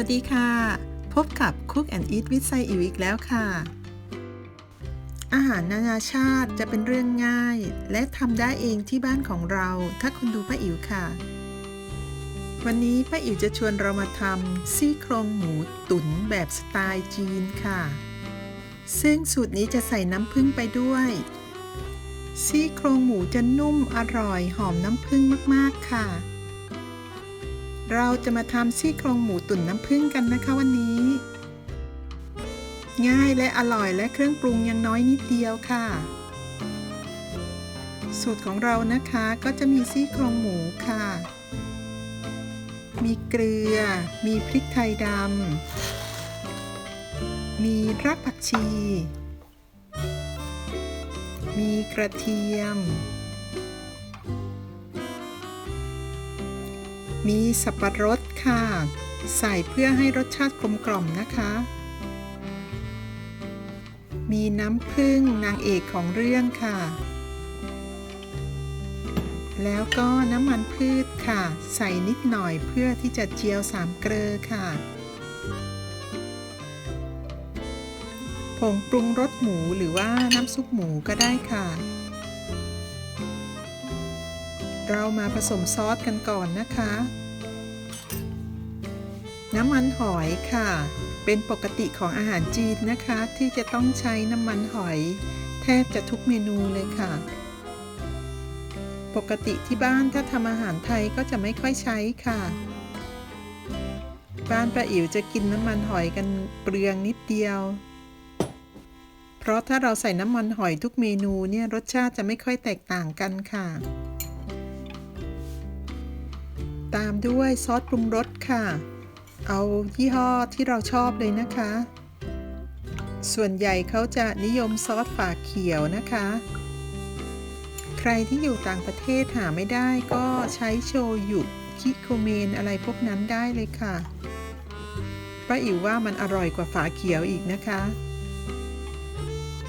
วัสดีค่ะ พบกับ Cook and Eat with ไซอิวอีกแล้วค่ะ อาหารนานาชาติจะเป็นเรื่องง่าย และทำได้เองที่บ้านของเรา ถ้าคุณดูป้าอิ๋วค่ะ วันนี้ป้าอิ๋วจะชวนเรามาทำซี่โครงหมูตุ๋นแบบสไตล์จีนค่ะ ซึ่งสูตรนี้จะใส่น้ำผึ้งไปด้วย ซี่โครงหมูจะนุ่มอร่อยหอมน้ำผึ้งมากๆค่ะ เราจะมาทำซี่โครงหมูตุ๋นน้ำผึ้งกันนะคะวันนี้ ง่ายและอร่อยและเครื่องปรุงยังน้อยนิดเดียวค่ะ สูตรของเรานะคะก็จะมีซี่โครงหมูค่ะ มีเกลือ มีพริกไทยดำ มีรากผักชี มีกระเทียม มีสับปะรดค่ะ ใส่เพื่อให้รสชาติกลมกล่อมนะคะ มีน้ำผึ้งนางเอกของเรื่องค่ะ แล้วก็น้ำมันพืชค่ะ ใส่นิดหน่อยเพื่อที่จะเจียวสามเกลอค่ะผงปรุงรสหมูหรือว่าน้ำซุปหมูก็ได้ค่ะ เรามาผสมซอสกันก่อนนะคะ น้ำมันหอยค่ะ เป็นปกติของอาหารจีนนะคะ ที่จะต้องใช้น้ำมันหอย แทบจะทุกเมนูเลยค่ะ ปกติที่บ้านถ้าทำอาหารไทยก็จะไม่ค่อยใช้ค่ะ บ้านป้าอิ๋วจะกินน้ำมันหอยกันเปลืองนิดเดียวเพราะถ้าเราใส่น้ำมันหอยทุกเมนูเนี่ยรสชาติจะไม่ค่อยแตกต่างกันค่ะ ตามด้วยซอสปรุงรสค่ะ เอายี่ห้อที่เราชอบเลยนะคะ ส่วนใหญ่เขาจะนิยมซอสฝาเขียวนะคะ ใครที่อยู่ต่างประเทศหาไม่ได้ก็ใช้โชยุคิโคเมนอะไรพวกนั้นได้เลยค่ะป้าอิ๋วว่ามันอร่อยกว่าฝาเขียวอีกนะคะ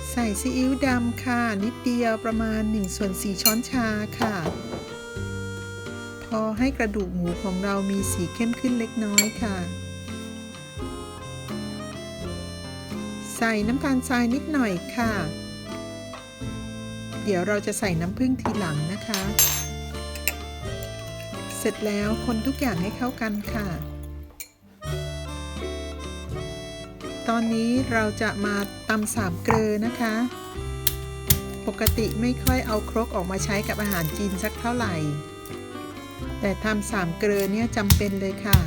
ใส่ซีอิ๊วดำค่ะ นิดเดียวประมาณ1ส่วน4ช้อนชาค่ะ อให้กระดูกหมูของเรามีสีเข้มขึ้นเล็กน้อยค่ะ ใส่น้ำตาลทรายนิดหน่อยค่ะ เดี๋ยวเราจะใส่น้ำผึ้งทีหลังนะคะ เสร็จแล้วคนทุกอย่างให้เข้ากันค่ะ ตอนนี้เราจะมาตำสามเกลือนะคะปกติไม่ค่อยเอาครกออกมาใช้กับอาหารจีนสักเท่าไหร่ แต่ทำสามเกลือเนี่ยจำเป็นเลยค่ะ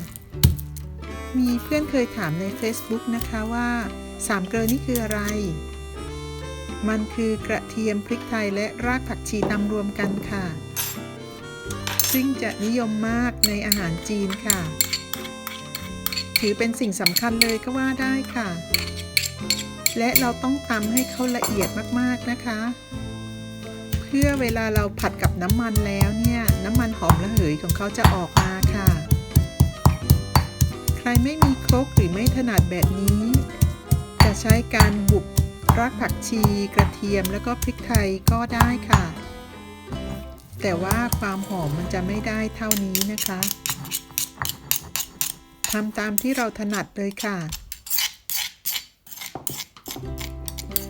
มีเพื่อนเคยถามใน Facebook นะคะว่าสามเกลือนี่คืออะไร มันคือกระเทียมพริกไทยและรากผักชีตำรวมกันค่ะ ซึ่งจะนิยมมากในอาหารจีนค่ะ ถือเป็นสิ่งสำคัญเลยก็ว่าได้ค่ะ และเราต้องตำให้เขาละเอียดมากๆนะคะ พื่อเวลาเราผัดกับน้ำมันแล้วเนี่ยน้ำมันหอมระเหยของเขาจะออกมาค่ะ ใครไม่มีครกหรือไม่ถนัดแบบนี้ จะใช้การบุบรากผักชีกระเทียมแล้วก็พริกไทยก็ได้ค่ะ แต่ว่าความหอมมันจะไม่ได้เท่านี้นะคะทำตามที่เราถนัดเลยค่ะ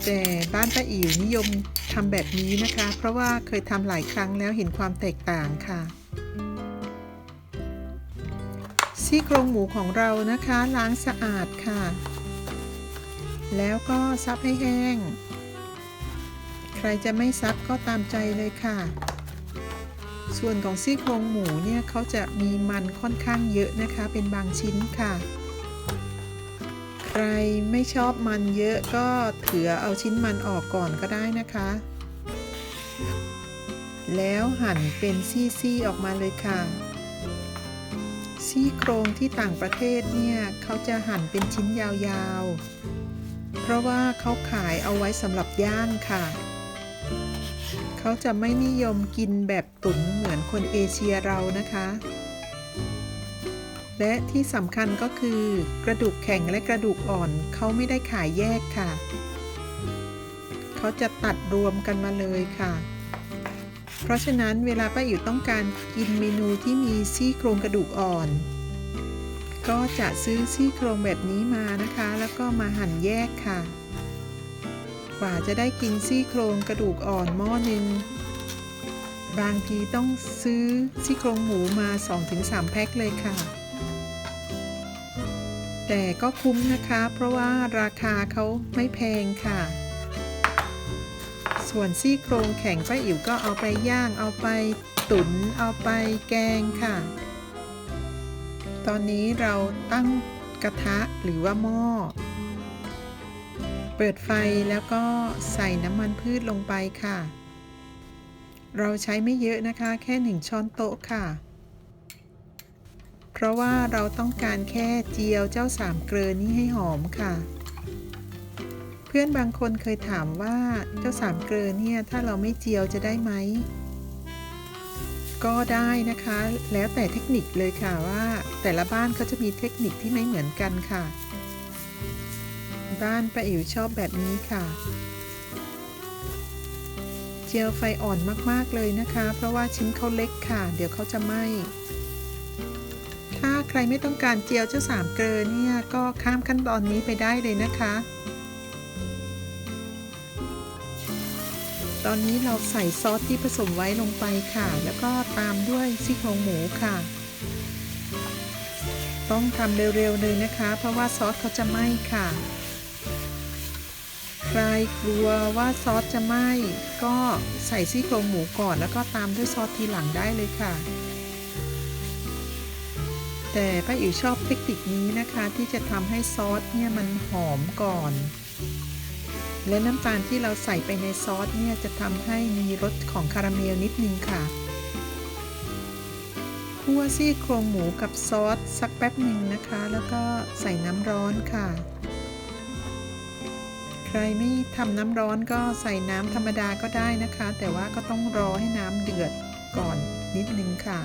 แต่บ้านป้าอิ๋วนิยม ทำแบบนี้นะคะ เพราะว่าเคยทำหลายครั้งแล้วเห็นความแตกต่างค่ะซี่โครงหมูของเรานะคะล้างสะอาดค่ะ แล้วก็ซับให้แห้ง ใครจะไม่ซับก็ตามใจเลยค่ะ ส่วนของซี่โครงหมูเนี่ยเขาจะมีมันค่อนข้างเยอะนะคะ เป็นบางชิ้นค่ะ รไม่ชอบมันเยอะก็เถือเอาชิ้นมันออกก่อนก็ได้นะคะ แล้วหั่นเป็นซี่ๆออกมาเลยค่ะ ซี่โครงที่ต่างประเทศเนี่ยเขาจะหั่นเป็นชิ้นยาวๆ เพราะว่าเขาขายเอาไว้สำหรับย่างค่ะ เขาจะไม่นิยมกินแบบตุ๋นเหมือนคนเอเชียเรานะคะ และที่สำคัญก็คือกระดูกแข็งและกระดูกอ่อนเขาไม่ได้ขายแยกค่ะ เขาจะตัดรวมกันมาเลยค่ะ เพราะฉะนั้นเวลาป้าอิ๋วต้องการกินเมนูที่มีซี่โครงกระดูกอ่อน ก็จะซื้อซี่โครงแบบนี้มานะคะ แล้วก็มาหั่นแยกค่ะ กว่าจะได้กินซี่โครงกระดูกอ่อนหม้อหนึ่งบางทีต้องซื้อซี่โครงหมูมา 2-3 แพ็คเลยค่ะ แต่ก็คุ้มนะคะ เพราะว่าราคาเขาไม่แพงค่ะ ส่วนซี่โครงแข็งป้าอิ๋วก็เอาไปย่าง เอาไปตุ๋นเอาไปแกงค่ะ ตอนนี้เราตั้งกระทะหรือว่าหม้อ เปิดไฟแล้วก็ใส่น้ำมันพืชลงไปค่ะ เราใช้ไม่เยอะนะคะ แค่หนึ่งช้อนโต๊ะค่ะ เพราะว่าเราต้องการแค่เจียวเจ้าสามเกลือนี้ให้หอมค่ะ เพื่อนบางคนเคยถามว่าเจ้าสามเกลือเนี่ยถ้าเราไม่เจียวจะได้ไหมก็ได้นะคะ แล้วแต่เทคนิคเลยค่ะว่า แต่ละบ้านเขาจะมีเทคนิคที่ไม่เหมือนกันค่ะ บ้านป้าอิ๋วชอบแบบนี้ค่ะ เจียวไฟอ่อนมากๆเลยนะคะ เพราะว่าชิ้นเขาเล็กค่ะ เดี๋ยวเขาจะไหม้ ใครไม่ต้องการเจียวเจ้าสามเกลือเนี่ยก็ข้ามขั้นตอนนี้ไปได้เลยนะคะ ตอนนี้เราใส่ซอสที่ผสมไว้ลงไปค่ะ แล้วก็ตามด้วยซี่โครงหมูค่ะ ต้องทำเร็วๆเลยนะคะ เพราะว่าซอสเขาจะไหม้ค่ะ ใครกลัวว่าซอสจะไหม้ก็ใส่ซี่โครงหมูก่อน แล้วก็ตามด้วยซอสทีหลังได้เลยค่ะ แต่ป้าอิ๋วชอบเทคนิคนี้นะคะที่จะทำให้ซอสเนี่ยมันหอมก่อน และน้ำตาลที่เราใส่ไปในซอสเนี่ยจะทำให้มีรสของคาราเมลนิดนึงค่ะคั่วซี่โครงหมูกับซอสสักแป๊บหนึ่งนะคะ แล้วก็ใส่น้ำร้อนค่ะ ใครไม่ทำน้ำร้อนก็ใส่น้ำธรรมดาก็ได้นะคะ แต่ว่าก็ต้องรอให้น้ำเดือดก่อนนิดนึงค่ะ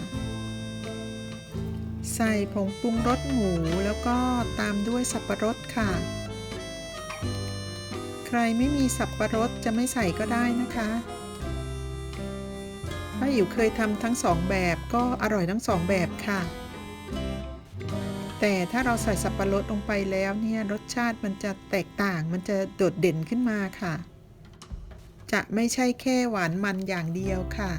ใส่ผงปรุงรสหมูแล้วก็ตามด้วยสับปะรดค่ะ ใครไม่มีสับปะรดจะไม่ใส่ก็ได้นะคะป้าอิ๋วเคยทำทั้งสองแบบก็อร่อยทั้งสองแบบค่ะ แต่ถ้าเราใส่สับปะรดลงไปแล้วเนี่ยรสชาติมันจะแตกต่างมันจะโดดเด่นขึ้นมาค่ะ จะไม่ใช่แค่หวานมันอย่างเดียวค่ะ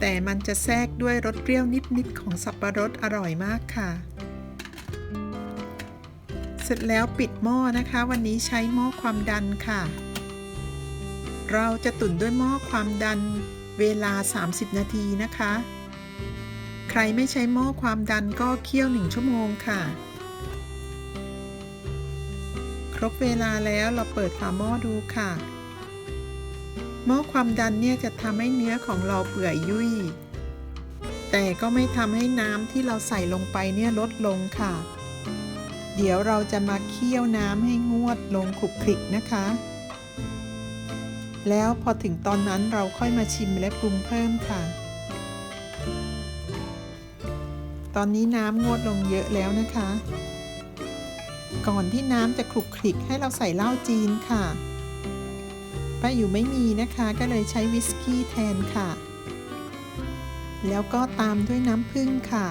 แต่มันจะแทรกด้วยรสเปรี้ยวนิดๆของสับปะรดอร่อยมากค่ะ เสร็จแล้วปิดหม้อนะคะ วันนี้ใช้หม้อความดันค่ะ เราจะตุ๋นด้วยหม้อความดันเวลา 30 นาทีนะคะ ใครไม่ใช้หม้อความดันก็เคี่ยว 1 ชั่วโมงค่ะ ครบเวลาแล้วเราเปิดฝาหม้อดูค่ะ หม้อความดันเนี่ยจะทำให้เนื้อของเราเปื่อยยุ่ย แต่ก็ไม่ทำให้น้ำที่เราใส่ลงไปเนี่ยลดลงค่ะ เดี๋ยวเราจะมาเคี่ยวน้ำให้งวดลงคลุกคลิกนะคะ แล้วพอถึงตอนนั้นเราค่อยมาชิมและปรุงเพิ่มค่ะ ตอนนี้น้ำงวดลงเยอะแล้วนะคะ ก่อนที่น้ำจะคลุกคลิกให้เราใส่เหล้าจีนค่ะ ป้าอยู่ไม่มีนะคะ ก็เลยใช้วิสกี้แทนค่ะ แล้วก็ตามด้วยน้ำผึ้งค่ะ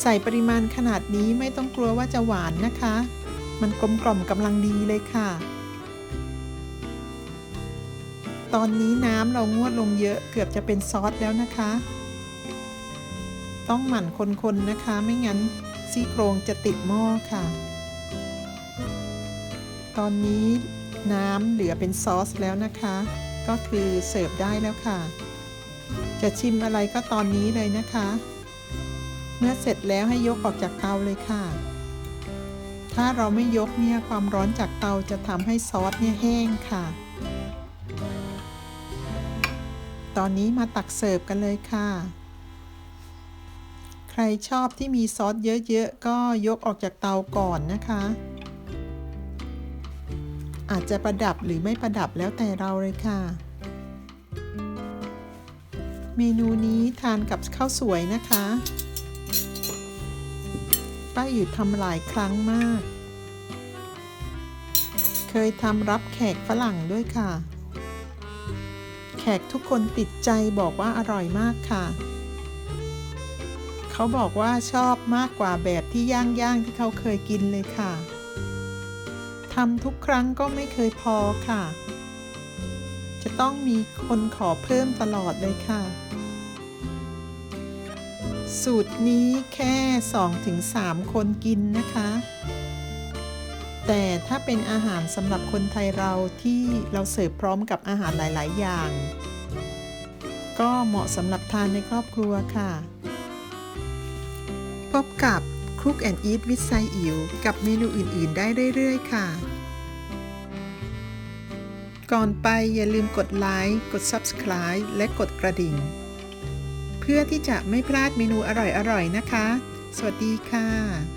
ใส่ปริมาณขนาดนี้ไม่ต้องกลัวว่าจะหวานนะคะ มันกลมกล่อมกำลังดีเลยค่ะ ตอนนี้น้ำเรางวดลงเยอะเกือบจะเป็นซอสแล้วนะคะ ต้องหมั่นคนๆนะคะ ไม่งั้นซี่โครงจะติดหม้อค่ะตอนนี้ น้ำเหลือเป็นซอสแล้วนะคะ ก็คือเสิร์ฟได้แล้วค่ะ จะชิมอะไรก็ตอนนี้เลยนะคะ เมื่อเสร็จแล้วให้ยกออกจากเตาเลยค่ะ ถ้าเราไม่ยกเนี่ยความร้อนจากเตาจะทำให้ซอสเนี่ยแห้งค่ะ ตอนนี้มาตักเสิร์ฟกันเลยค่ะ ใครชอบที่มีซอสเยอะๆก็ยกออกจากเตาก่อนนะคะ อาจจะประดับหรือไม่ประดับแล้วแต่เราเลยค่ะ เมนูนี้ทานกับข้าวสวยนะคะ ป้าอยู่ทำหลายครั้งมาก เคยทำรับแขกฝรั่งด้วยค่ะ แขกทุกคนติดใจบอกว่าอร่อยมากค่ะเขเขาบอกว่าชอบมากกว่าแบบที่ย่างๆที่เขาเคยกินเลยค่ะ ทำทุกครั้งก็ไม่เคยพอค่ะ จะต้องมีคนขอเพิ่มตลอดเลยค่ะ สูตรนี้แค่ 2-3 คนกินนะคะ แต่ถ้าเป็นอาหารสำหรับคนไทยเราที่เราเสิร์ฟพร้อมกับอาหารหลาย ๆ อย่าง ก็เหมาะสำหรับทานในครอบครัวค่ะ พบกับ Cook and Eat with ไซอิ๋วกับเมนูอื่น ๆ ได้เรื่อย ๆ ค่ะ ก่อนไปอย่าลืมกดไลค์ กด Subscribe และกดกระดิ่ง เพื่อที่จะไม่พลาดเมนูอร่อย ๆ นะคะ สวัสดีค่ะ